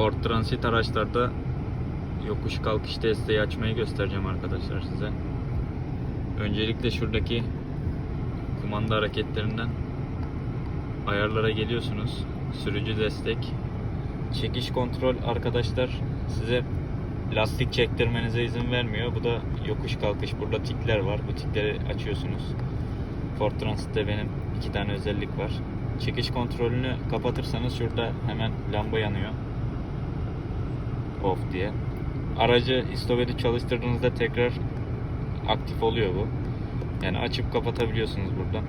Ford Transit araçlarda yokuş kalkış desteği açmayı göstereceğim arkadaşlar size. Öncelikle şuradaki kumanda hareketlerinden ayarlara geliyorsunuz. Sürücü destek. Çekiş kontrol arkadaşlar size lastik çektirmenize izin vermiyor. Bu da yokuş kalkış. Burada tikler var. Bu tikleri açıyorsunuz. Ford Transit'te benim iki tane özellik var. Çekiş kontrolünü kapatırsanız şurada hemen lamba yanıyor. Off diye. Aracı istopedi çalıştırdığınızda tekrar aktif oluyor bu. Yani açıp kapatabiliyorsunuz burada.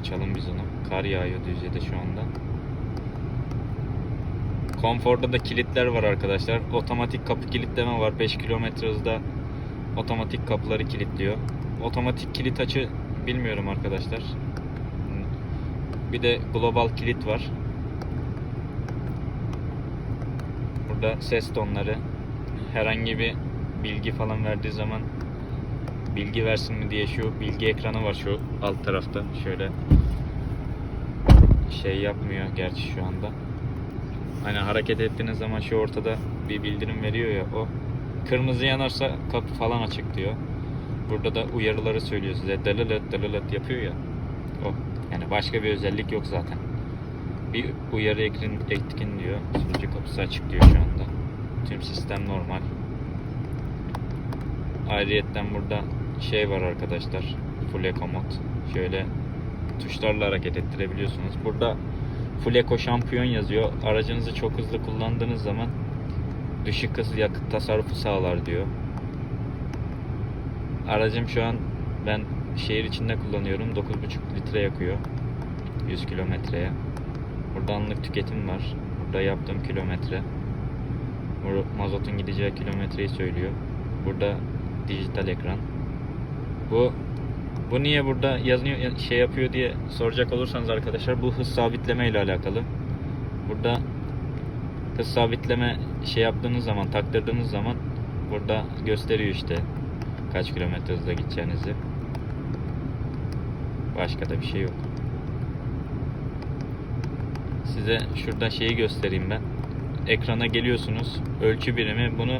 Açalım biz onu. Kar yağıyor Düzce'de şu anda. Konforda da kilitler var arkadaşlar. Otomatik kapı kilitleme var. 5 km hızda otomatik kapıları kilitliyor. Otomatik kilit açı bilmiyorum arkadaşlar. Bir de global kilit var. Burada ses tonları herhangi bir bilgi falan verdiği zaman bilgi versin mi diye şu bilgi ekranı var şu alt tarafta şöyle şey yapmıyor gerçi şu anda. Hani hareket ettiğiniz zaman şu ortada bir bildirim veriyor ya o kırmızı yanarsa kapı falan açık diyor. Burada da uyarıları söylüyor size. Dalalet dalalet yapıyor ya. O. Yani başka bir özellik yok zaten. Bir uyarı ekrin, etkin diyor. Sürücü kapısı açık diyor şu anda. Tüm sistem normal. Ayrıyetten burada şey var arkadaşlar. Full Eco mod. Şöyle tuşlarla hareket ettirebiliyorsunuz. Burada Full Eco şampiyon yazıyor. Aracınızı çok hızlı kullandığınız zaman düşük hız yakıt tasarrufu sağlar diyor. Aracım şu an ben şehir içinde kullanıyorum. 9,5 litre yakıyor. 100 kilometreye. Burada anlık tüketim var. Burada yaptığım kilometre. Mazotun gideceği kilometreyi söylüyor. Burada dijital ekran. Bu bu niye burada yazıyor şey yapıyor diye soracak olursanız arkadaşlar bu hız sabitleme ile alakalı. Burada hız sabitleme şey yaptığınız zaman taktırdığınız zaman burada gösteriyor işte kaç kilometre hızla gideceğinizi. Başka da bir şey yok. Size şurada şeyi göstereyim ben. Ekrana geliyorsunuz. Ölçü birimi bunu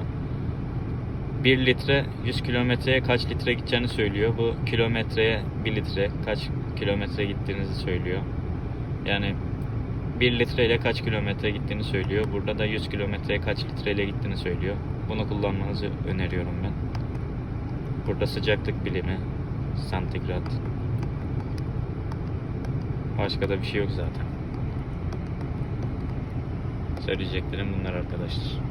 1 litre 100 kilometreye kaç litre gideceğini söylüyor. Bu kilometreye 1 litre kaç kilometre gittiğinizi söylüyor. Yani 1 litre ile kaç kilometre gittiğini söylüyor. Burada da 100 kilometreye kaç litreyle gittiğini söylüyor. Bunu kullanmanızı öneriyorum ben. Burada sıcaklık bilimi, santigrat. Başka da bir şey yok zaten. Söyleyeceklerim bunlar arkadaşlar.